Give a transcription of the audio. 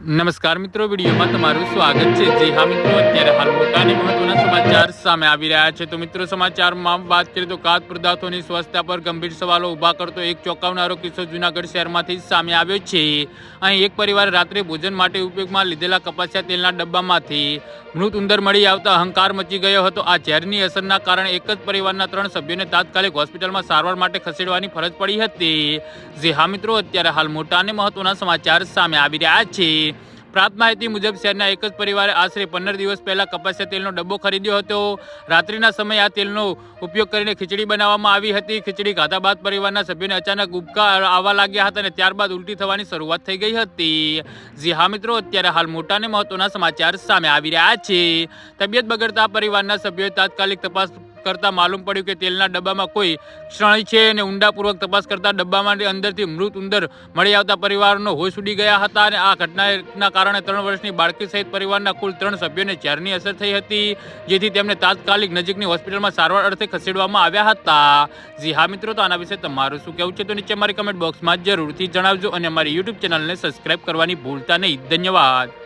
નમસ્કાર મિત્રો, વિડીયોમાં તમારું સ્વાગત છે. જી હા મિત્રો, અત્યારે હાલ મોટાની મહત્વના સમાચાર સામે આવી રહ્યા છે. તો મિત્રો, સમાચારમાં વાત કરીએ તો કાચ પદાર્થોની સ્વચ્છતા પર ગંભીર સવાલો ઊભા કરતો એક ચોંકાવનારો કિસ્સો જૂનાગઢ શહેરમાંથી સામે આવ્યો છે. અહીં એક પરિવાર રાત્રે ભોજન માટે ઉપયોગમાં લીધેલા કપાસિયા તેલના ડબ્બામાંથી મૃત ઉંદર મળી આવતા અહંકાર મચી ગયો હતો. આ ઝેરની અસરના કારણે એક જ પરિવારના ત્રણ સભ્યોને તાત્કાલિક હોસ્પિટલમાં સારવાર માટે ખસેડવાની ફરજ પડી હતી. જે હા મિત્રો, અત્યારે હાલ મોટા અને મહત્વના સમાચાર સામે આવી રહ્યા છે. પ્રાપ્ત માહિતી મુજબ શહેરના એક જ પરિવારે આશરે પંદર દિવસ પહેલા કપાસિયા તેલનો ડબ્બો ખરીદ્યો હતો. રાત્રિના સમયે આ તેલનો ઉપયોગ કરીને ખીચડી બનાવવામાં આવી હતી. ખીચડી ખાધા બાદ પરિવારના સભ્યોને અચાનક ઉબકા આવવા લાગ્યા હતા અને ત્યારબાદ ઉલટી થવાની શરૂઆત થઈ ગઈ હતી. જી હા મિત્રો, અત્યારે હાલ મોટા અને મહત્વના સમાચાર સામે આવી રહ્યા છે. તબિયત બગડતા પરિવારના સભ્યોએ તાત્કાલિક તપાસ કરતા માલુમ પડ્યું કે તેલના ડબ્બામાં કોઈ ક્ષણ છે અને ઊંડાપૂર્વક તપાસ કરતા ડબ્બામાં અંદરથી મૃત ઉંદર મળી આવતા પરિવારનો હોશ ઉડી ગયા હતા અને આ ઘટનાના કારણે ત્રણ વર્ષની બાળકી સહિત પરિવારના કુલ ત્રણ સભ્યોને ઝેરની અસર થઈ હતી, જેથી તેમને તાત્કાલિક નજીકની હોસ્પિટલમાં સારવાર અર્થે ખસેડવામાં આવ્યા હતા. જી હા મિત્રો, તો આના વિશે તમારું શું કહેવું છે? તો નીચે મારી કમેન્ટ બોક્સમાં જરૂરથી જણાવજો અને અમારી યુટ્યુબ ચેનલને સબસ્ક્રાઈબ કરવાની ભૂલતા નહીં. ધન્યવાદ.